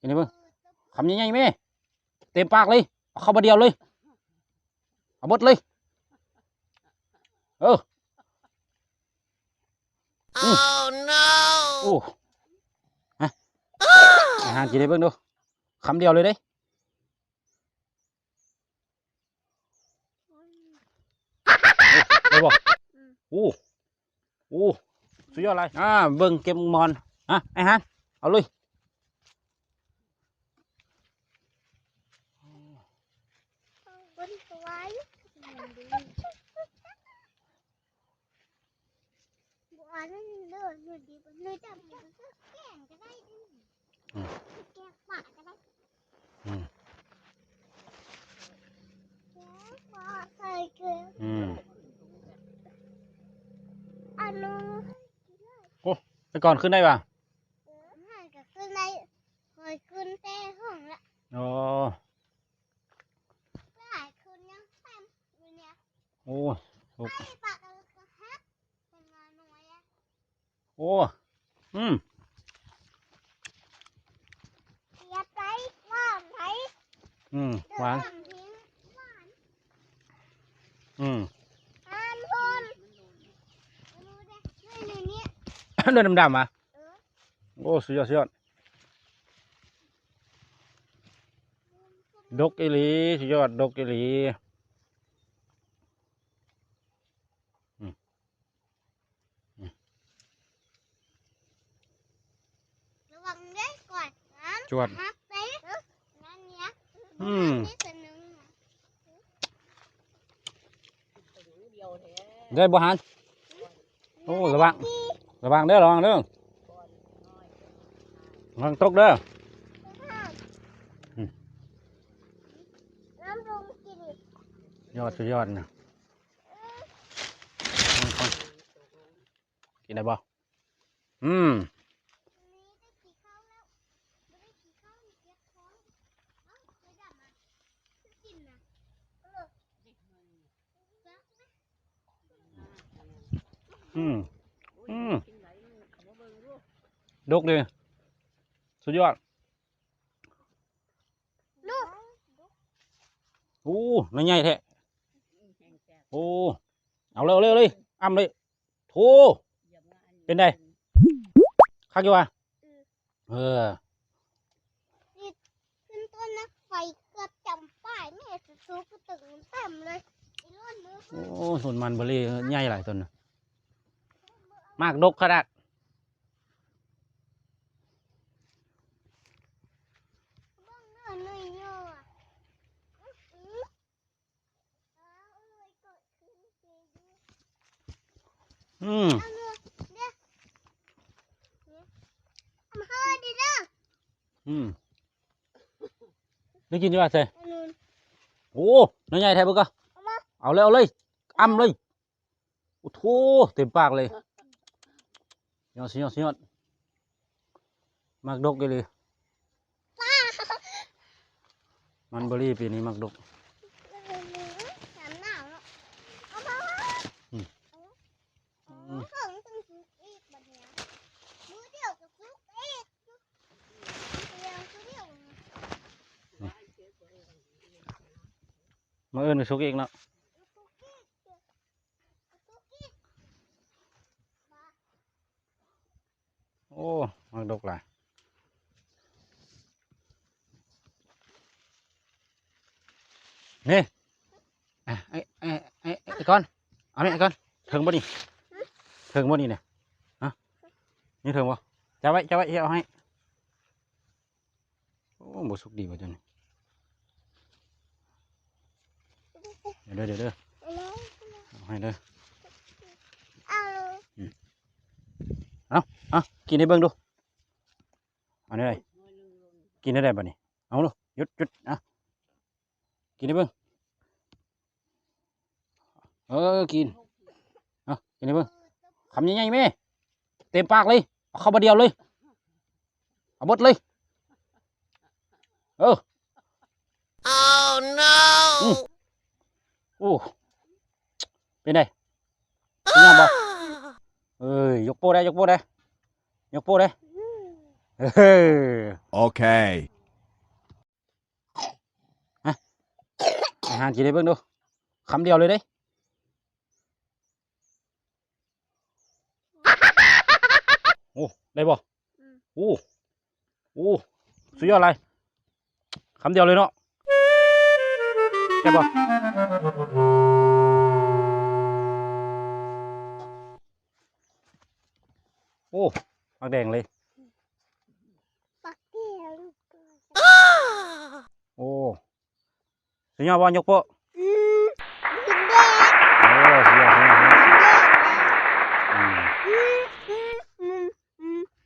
กินได้เบิ่งคำใหญ่ๆแม่เต็มปากเลยเอาเข้ามาเดียวเลยเอาหมดเลย เออ Oh no! โอ้ฮะอาหารกินได้เบิ่งดูคำเดียวเลยเด้ได้บ่โอ้โอ้สุดยอดเลยอ่าเบิ่งเก็บมอนอะไอ้ฮันเอาเลย บนสวยบัวนั่นเลือดอยู่ดีบนเลือดจับมันก็แกงก็ได้ดิแกงหมาก็ได้ อืม แกงหมาใส่เกลือ อืม อันนู้น ไปก่อนขึ้นได้ป่ะ หันกับขึ้นได้เคยขึ้นแต่ห้องละ อ๋อ อ้ไอ้ปากกระฮักเป็นงานน้อยอะโอ้อืมเสียใจว่านไทยอืมเดือหวานดทิ้งหวานอืมทานคนรู้เด้นี่นี่เนี่ยเดินดำๆอะเออโอ้สุดยอดสุดยอดดกอีหลีสุดยอดดกอีหลีอืมอืม ระวังได้ก่อนนั้น จวดฮักไปนั่นเนี่ยอืมนี่ตัวหนึ่งน่ะได้บ่หันโอ้ระวังระวังเด้อระวังเด้อระวังตกเด้ออืมน้ำลงกินอีกยอดสุดยอดนะกินได้บ่อืม นี่ได้กี่ข้าวแล้วไม่ได้กี่ข้าวอีกเจ็ดท้องเอ้าไม่ได้มากินนะเออ อืมอืมดกเลยสุดยอดลูกโอ้น้อยใหญ่แท้โอ้เอาเร็วเร็วเลยอ้ำเลยโถเป็นไงคักอยู่วะเออขึ้นต้นนะไฟเกือบจำป้ายแม่จะซูกตึงเต็มเลยไอ้ร้อนมือโอ้ส่วนมันเบอร์รี่ใหญ่หลายต้นน่ะ มากดกขนาดองเนื้อหน่อยเยอะอะอื้อหือเอามเอาเดี๋ยวนี้อืมได้กินอยู่ว่าเซ่โอ้น้อยใหญ่แท้บุกก็เอาเอาเลยเอาเลยอ้ำเลย โอ้โถเต็มปากเลย ยอดสุดยอดสุดยอดมากดกเลยมันเบอร์รี่ปีนี้มักดกเอาเลยน้ำหนาวเนอะเอามาเฮ้ยอืมเอามาเฮ้ยต้องซุกอีกแบบเนี้ยมือเดียวกับซุกอีกซุกเดียวซุกเดียวนะมาเอิญไปสุกอีกเนาะ ซุกอีกเดี๋ยวซุกอีกมา โอ้มักดกหลายนี่อะไอ้ไอ้ไอ้ไอ้ก้อนเอาเนี่ยไอ้ก้อนถึงบ่นี่ถึงบ่นี่เนี่ยฮะนี่ถึงบ่จะไว้จะไว้เอาให้โอ้บ่สุกดีกว่าจังนี่เดี๋ยวเด้อเดี๋ยวเด้อเอาเลยเอาให้เด้อ เอาเลย อะ กินให้เบิ่งดูเอาได้กินได้ได้บ่นี่เอาดูหยุดหยุดอะกินให้เบิ่งเออกินเอากินให้เบิ่งคำใหญ่ๆแม่เต็มปากเลยเอาเข้ามาเดียวเลยเอาหมดเลยเออ Oh no! โอ้เป็นไงเป็นยังบ่เอ้ยยกโป้ได้ยกโป้ได้ ยกโป้ได้อืมเฮ้ย Okay. อาหารกินได้เบิ่งดูคำเดียวเลยเด้โอ้ได้บ่โอ้โอ้สุดยอดเลยคำเดียวเลยเนาะแค่บ แดงเลย ปักเดียวลูกเกิดโอ้สุดยอดบ่ยกโปะอืมกินแดงโอ้สุดยอดสุดยอด